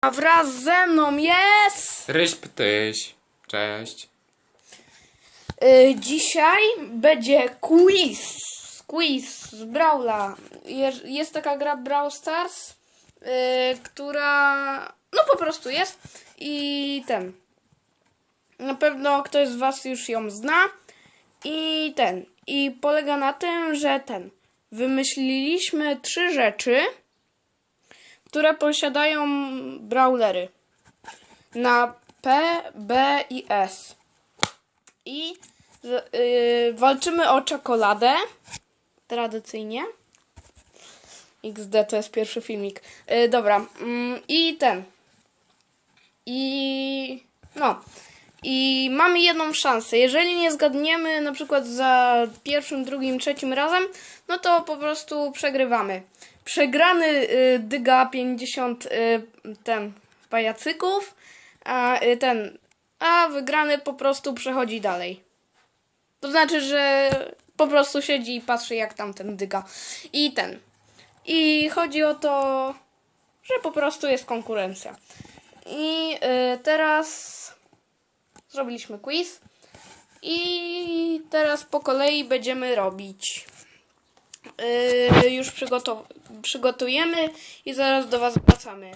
A wraz ze mną jest... Ryś ptyś. Cześć. Y, dzisiaj będzie quiz. Quiz z Brawla. Je- Jest taka gra Brawl Stars, y, która no po prostu jest i ten. Na pewno ktoś z was już ją zna i ten. I polega na tym, że ten. Wymyśliliśmy trzy rzeczy, które posiadają brawlery. Na P, B i S. I z- y, walczymy o czekoladę. Tradycyjnie. XD to jest pierwszy filmik. Y, dobra. mm, I ten. I. No. I mamy jedną szansę. Jeżeli nie zgadniemy na przykład za pierwszym, drugim, trzecim razem, no to po prostu przegrywamy. Przegrany y, dyga 50 y, ten pajacyków, a y, ten a wygrany po prostu przechodzi dalej. To znaczy, że po prostu siedzi i patrzy jak tamten dyga. I ten. I chodzi o to, że po prostu jest konkurencja. I y, teraz zrobiliśmy quiz. I teraz po kolei będziemy robić. Y, już przygotujemy i zaraz do Was wracamy.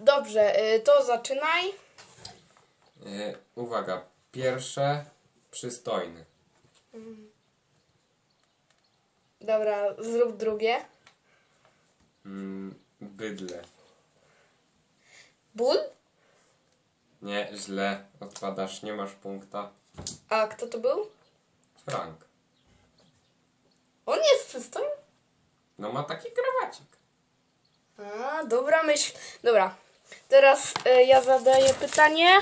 Dobrze, y, to zaczynaj. E, uwaga. Pierwsze. Przystojny. Dobra, zrób drugie. Mm, bydle. Ból? Nie, źle. Odpadasz. Nie masz punkta. A kto to był? Frank. Przystojny? No ma taki krawacik. A, dobra myśl. Dobra, teraz y, ja zadaję pytanie.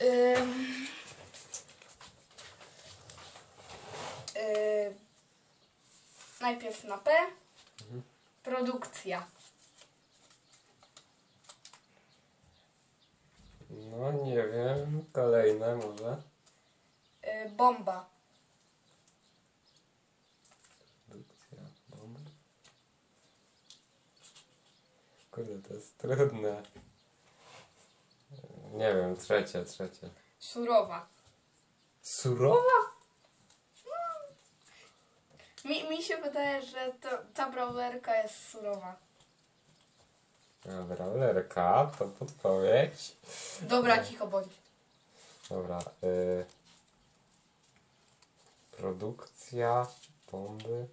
Ym. Y, najpierw na P. Produkcja. No nie wiem. Kolejne może. Y, bomba. Produkcja. Bomb. Kurde, to jest trudne. Nie wiem, trzecie, trzecie. Surowa. Surowa? Mi, mi się wydaje, że to, ta brawlerka jest surowa. Dobra, lerka, to podpowiedź. Dobra, cicho bądź. Dobra. Y... Produkcja bomby.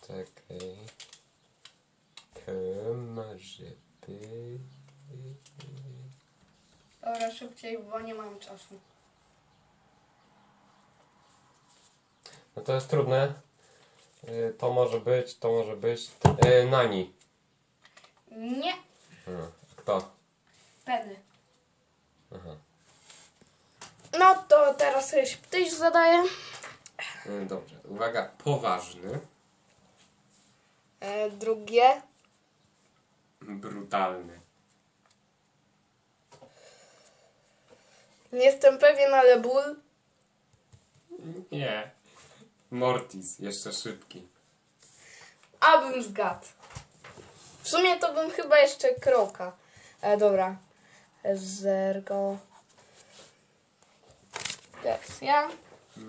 Czekaj. Żeby... Dobra, szybciej, bo nie mam czasu. No to jest trudne. Y, to może być, to może być. Y, nani. Nie. Hmm. Kto? Peny. Aha. No to teraz sobie tyś zadaje. Y, dobrze. Uwaga, poważny. E, drugie. Brutalny. Nie jestem pewien, ale ból. Nie. Mortis, jeszcze szybki. Abym zgadł. W sumie to bym chyba jeszcze kroka. E, dobra. Zergo. Wersja. E,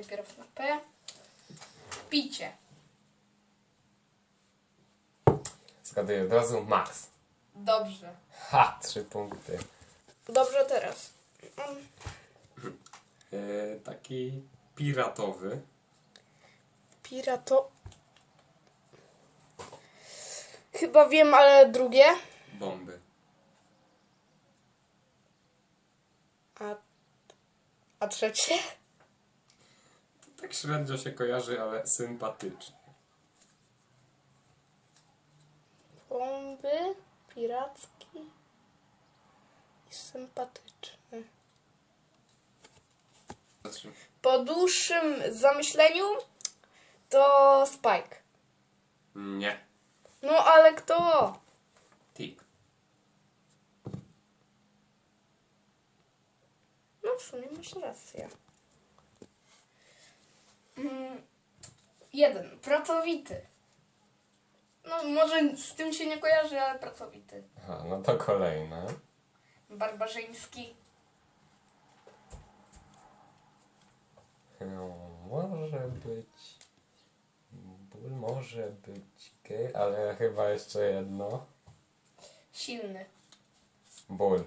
najpierw na P. Picie. Zgaduję od razu Max. Dobrze. Ha! Trzy punkty. Dobrze teraz. Mm, E, taki piratowy. Pirato. Chyba wiem, ale drugie. Bomby. A, a trzecie? Tak średnio się kojarzy, ale sympatycznie. Bomby, piracki i sympatyczny. Po dłuższym zamyśleniu to Spike. Nie. No ale kto? Tik. No No w sumie masz rację. Mm, jeden. Pracowity. No może z tym się nie kojarzy, ale pracowity. Aha, no to kolejne. Barbarzyński. No, może być... Ból może być gej, ale chyba jeszcze jedno. Silny. Ból.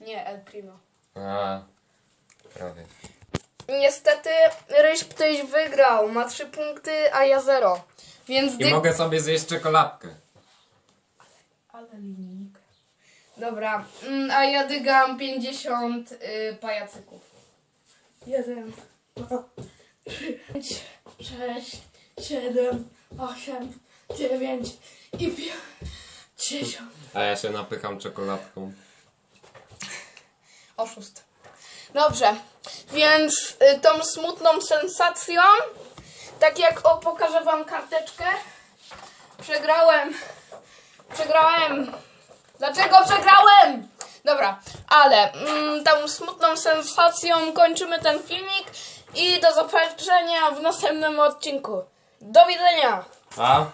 Nie, El Primo. A, prawie. Niestety Ryś Ptyś wygrał. Ma 3 punkty, a ja 0. Więc I dy... mogę sobie zjeść czekoladkę. Ale linijka. Dobra, mm, a ja dygam 50 y, pajacyków. Jeden, dwa, trzy, pięć, sześć, siedem, osiem, dziewięć i pięćdziesiąt. A ja się napycham czekoladką. Oszust. Dobrze, więc y, tą smutną sensacją, tak jak o, pokażę wam karteczkę, przegrałem. Przegrałem. Dlaczego przegrałem? Dobra, ale mm, tą smutną sensacją kończymy ten filmik i do zobaczenia w następnym odcinku. Do widzenia! A?